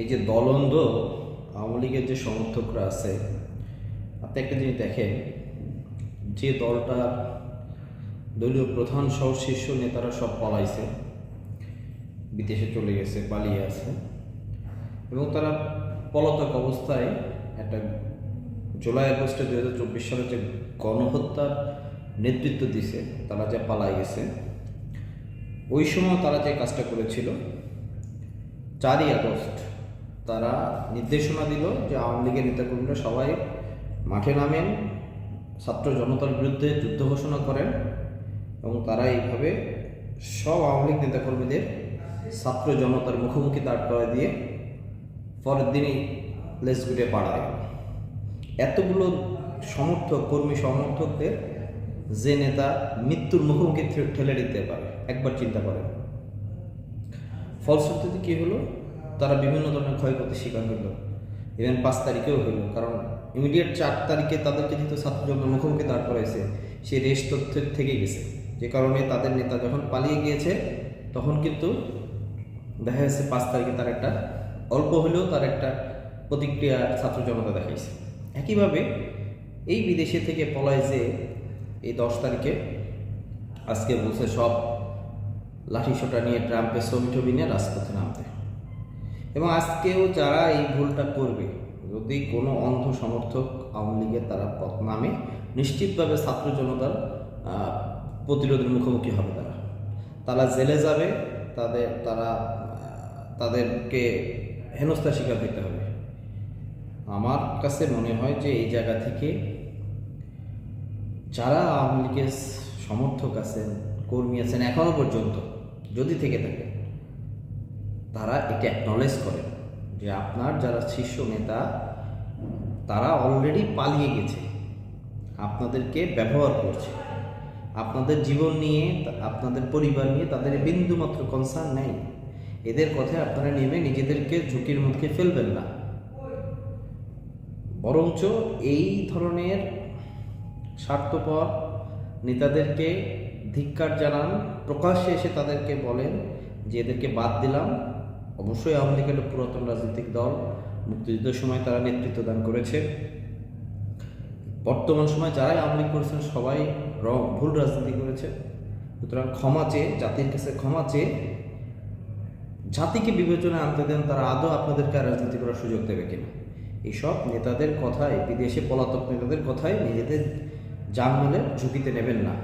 এই যে দলন্দ আওয়ামী লীগের যে সমর্থকরা আছে, আপনি একটা জিনিস দেখেন, যে দলটা দলীয় প্রধান সহ শীর্ষ নেতারা সব পলাইছে, বিদেশে চলে গেছে, পালিয়ে আছে, এবং তারা পলাতক অবস্থায় একটা জুলাই আগস্টে দু হাজার চব্বিশ সালে যে গণহত্যার নেতৃত্ব দিছে, তারা যে পালাই গেছে, ওই সময় তারা যে কাজটা করেছিল, চারই আগস্ট তারা নির্দেশনা দিল যে আওয়ামী লীগের নেতাকর্মীরা সবাই মাঠে নামেন, ছাত্র জনতার বিরুদ্ধে যুদ্ধ ঘোষণা করেন এবং তারা এইভাবে সব আওয়ামী লীগ নেতাকর্মীদের ছাত্র জনতার মুখোমুখি দাঁড় করা দিয়ে পরের দিনই লেস গুটে পাড়ায়। এতগুলো সমর্থক, কর্মী সমর্থকদের যে নেতা মৃত্যুর মুখোমুখি ঠেলে দিতে পারে, একবার চিন্তা করেন। ফলশ্রুতিতে কী হলো? তারা বিভিন্ন ধরনের ক্ষয়ক্ষতির শিকার হলো ইভেন পাঁচ তারিখেও হইল কারণ ইমিডিয়েট চার তারিখে তাদেরকে যেহেতু ছাত্রজনের মুখোমুখি দাঁড় করাইছে সেই রেস তথ্যের থেকে গেছে। যে কারণে তাদের নেতা যখন পালিয়ে গিয়েছে, তখন কিন্তু দেখা যাচ্ছে পাঁচ তারিখে তার একটা, অল্প হলেও তার একটা প্রতিক্রিয়া ছাত্র জনতা দেখাইছে। একইভাবে এই বিদেশে থেকে পলায় যে এই দশ তারিখে আজকে বলছে সব লাঠি সোটা নিয়ে ট্রাম্পের ছবি টবি নিয়ে রাজপথে নামতে এবং আজকেও যারা এই ভুলটা করবে, যদি কোনো অন্ধ সমর্থক আওয়ামী লীগের তারা পথ নামে, নিশ্চিতভাবে ছাত্র জনতার প্রতিরোধের মুখোমুখি হবে তারা। তারা জেলে যাবে, তাদের, তারা তাদেরকে হেনস্থা শিকার দিতে হবে। আমার কাছে মনে হয় যে এই জায়গা থেকে যারা আওয়ামী লীগের সমর্থক আছেন, কর্মী আছেন, এখনও পর্যন্ত, যদি থেকে থাকে তারা এটা অ্যাকনলেজ করে যে আপনার যারা শীর্ষ নেতা, তারা অলরেডি পালিয়ে গেছে। আপনাদেরকে ব্যবহার করছে। আপনাদের জীবন নিয়ে, আপনাদের পরিবার নিয়ে তাদের বিন্দুমাত্র কনসার্ন নেই। এদের কথায় আপনারা নেমে নিজেদেরকে ঝুঁকির মধ্যে ফেলবেন না। বরঞ্চ এই ধরনের স্বার্থপর নেতাদেরকে ধিক্কার জানান, প্রকাশ্যে এসে তাদেরকে বলেন যে এদেরকে বাদ দিলাম। অবশ্যই আওয়ামী লীগ একটা পুরাতন রাজনৈতিক দল, মুক্তিযুদ্ধের সময় তারা নেতৃত্ব দান করেছে। বর্তমান সময় যারাই আওয়ামী লীগ করেছেন, সবাই ভুল রাজনীতি করেছে। সুতরাং ক্ষমা চেয়ে, জাতির কাছে ক্ষমা চেয়ে জাতিকে বিবেচনা আনতে দেন, তারা আদৌ আপনাদেরকে আর রাজনীতি করার সুযোগ দেবে কিনা। এইসব নেতাদের কথায়, বিদেশে পলাতক নেতাদের কথায় নিজেদের জানমালের ঝুঁকিতে নেবেন না।